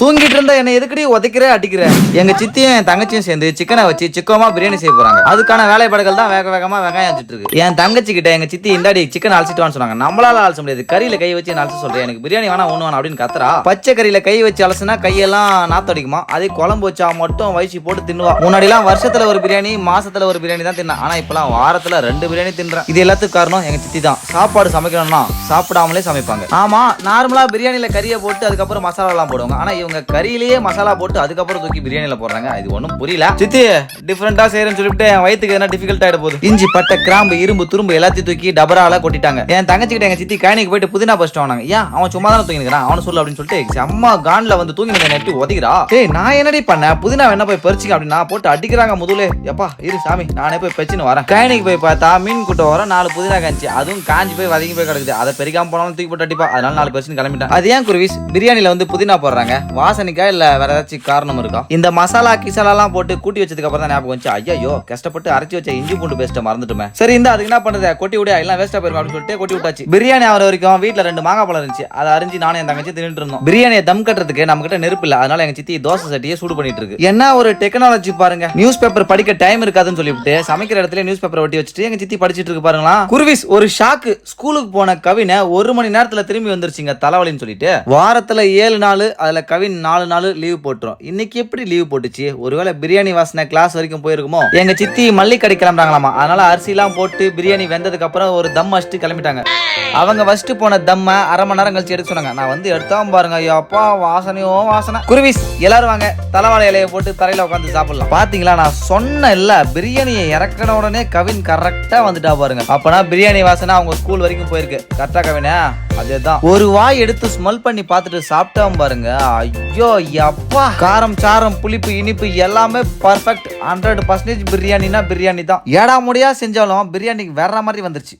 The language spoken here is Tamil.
தூங்கிட்டு இருந்தா என்ன எதுக்கடி உதைக்கிற அடிக்கிற? எங்க சித்தியும் என் தங்கச்சியும் சேர்ந்து சிக்கனை வச்சு சிக்கமா பிரியாணி செய்ய போறாங்க. அதுக்கான வேலைப்பாடுகள் தான் வேக வேகமா வெங்காயம் வச்சுட்டு இருக்கு. என் தங்கச்சி கிட்ட எங்க சித்தி இந்தாடி சிக்கன் அலசிட்டு சொன்னாங்க. நம்மளால அலச முடியாது. கறியில கை வச்சு நான் அலச சொல்றேன் எனக்கு பிரியாணி வேணா ஒண்ணு வேணாம் அப்படின்னு கத்துறா. பச்சை கறியில கை வச்சு அலசுனா கையெல்லாம் நாத்தடிக்குமா அதே குழம்பு வச்சா மட்டும் வயசு போட்டு தின்னுவா. முன்னாடி எல்லாம் வருஷத்துல ஒரு பிரியாணி மாசத்துல ஒரு பிரியாணி தான் தின்னா. ஆனா இப்பெல்லாம் வாரத்துல ரெண்டு பிரியாணி தின்றேன் இது எல்லாத்துக்கும் காரணம் எங்க சித்தி தான். சாப்பாடு சமைக்கணும்னா சாப்பிடாமலே சமைப்பாங்க. ஆமா நார்மலா பிரியாணில கறியை போட்டு அதுக்கப்புறம் மசாலா எல்லாம் போடுவாங்க. ஆனா இவங்க கறியிலேயே மசாலா போட்டு அதுக்கப்புறம் தூக்கி பிரியாணில போடுறாங்க. இது ஒண்ணும் புரியல. சித்தி டிஃப்ரெண்டா செய்யறேன்னு சொல்லிட்டு என் வயித்துக்கு என்ன டிஃபிகல்ட் ஆயிட போகுது. இஞ்சி பட்டை கிராம்பு இரும்பு துரும்பு எல்லாத்தையும் தூக்கி டபரால கொட்டிட்டாங்க. என் தங்கச்சி கிட்ட எங்க சித்தி கழனிக்கு போயிட்டு புதினா பஸ்ட் வாங்க ஏன்? அவன் சும்மா தானே தூங்கிக்கிறான் அவனு சொல்லு அப்படின்னு சொல்லிட்டு அம்மா கான்ல வந்து தூங்கி நெட்டி உதைக்கிறா. ஏய் நான் என்னடி பண்ணேன் புதினா என்ன போய் பறிச்சுக்க அப்படின்னா போட்டு அடிக்கிறாங்க முதலே எப்பா இரு சாமி நானே போய் பறிச்சுன்னு வரேன். கழனிக்கு போய் பார்த்தா மீன் கூட்டம் வர நாலு புதினா காஞ்சி அதுவும் காஞ்சி போய் வதங்கி போய் கிடக்குது. அதை பெருக்காம போனாலும் தூக்கி போட்டு அடிப்பா. அதனால நாலு பர்சன்ட் கிளம்பிட்டேன். அது ஏன் குருவிஸ்? பிரியாணில வந்து புதினா போடுறாங்க. வாசனைக்கா இல்ல வேற ஏதாச்சும் காரணம் இருக்கா? இந்த மசாலா கிசாலாலாம் போட்டு கூட்டி வச்சதுக்கு அப்புறம் தான் ஞாபகம் வந்துச்சு. ஐயோ கஷ்டப்பட்டு அரைச்சி வச்ச இஞ்சி பூண்டு பேஸ்ட்டை மறந்துட்டுமே. சரி இந்த அதுக்கு என்ன பண்ணுறது கொட்டி விட எல்லாம் வேஸ்டா போயிருக்கும் அப்படின்னு சொல்லிட்டு கொட்டி விட்டாச்சு. பிரியாணி ஆகிற வரைக்கும் வீட்டில் ரெண்டு மாங்காய் பழம் இருந்துச்சு. அதை அரிஞ்சு நானும் என் தங்கச்சி தின்னுட்டு இருந்தோம். பிரியாணியை தம் கட்டுறதுக்கு நம்ம கிட்ட நெருப்பு இல்ல. அதனால எங்க சித்தி தோசை சட்டியை சூடு பண்ணிட்டு இருக்கு. என்ன ஒரு டெக்னாலஜி பாருங்க. நியூஸ் பேப்பர் படிக்க டைம் இருக்காதுன்னு சொல்லிவிட்டு சமைக்கிற இடத்துல நியூஸ் பேப்பர் ஒட்டி வச்சுட்டு எங்க சித்தி படிச்சிட்டு இருக்கு பாருங்களா. குருவிஸ் ஒரு ஷாக்கு ஸ்கூலுக்கு போன கவினை ஒரு மணி நேரத்துல திரும்பி வந்துருச்சுங்க தலைவலின்னு சொல்லிட்டு. வாரத்துல ஏழு நாள் அதுல கவின் நாலு நாள் லீவ் போட்டுரும். இன்னைக்கு எப்படி லீவ் போட்டுச்சு? ஒருவேளை பிரியாணி வாசனை கிளாஸ் வரைக்கும் போயிருக்குமோ? எங்க சித்தி மல்லி கடை கிளம்புறாங்களாமா. அதனால அரிசிலாம் போட்டு பிரியாணி வெந்ததுக்கு அப்புறம் ஒரு தம் அடிச்சுட்டு கிளம்பிட்டாங்க. அவங்க ஃபர்ஸ்ட் போன தம்ம அரை மணி நேரம் கழிச்சு எடுக்க சொன்னாங்க. நான் வந்து எடுத்தாம பாருங்க ஐயோ அப்பா வாசனையோ வாசனை. குருவிஸ் எல்லாரும் வாங்க. தலைவாழை இலையை போட்டு தரையில உட்காந்து சாப்பிடலாம். பாத்தீங்களா? நான் சொன்ன இல்ல பிரியாணியை இறக்கின உடனே கவின் கரெக்டா வந்துட்டா பாருங்க. அப்பனா பிரியாணி வாசனை அவங்க ஸ்கூல் வரைக்கும் போயிருக்கு. கரெக்டா கவினா? அதேதான். ஒரு வாய் எடுத்து ஸ்மெல் பண்ணி பார்த்துட்டு சாப்பிட்டா பாருங்க. ஐயோ எப்பா காரம் சாரம் புளிப்பு இனிப்பு எல்லாமே பர்ஃபெக்ட் ஹண்ட்ரட் பர்சன்டேஜ் பிரியாணினா பிரியாணி தான் ஏடா முடியா செஞ்சாலும் பிரியாணிக்கு வேற மாதிரி வந்துருச்சு.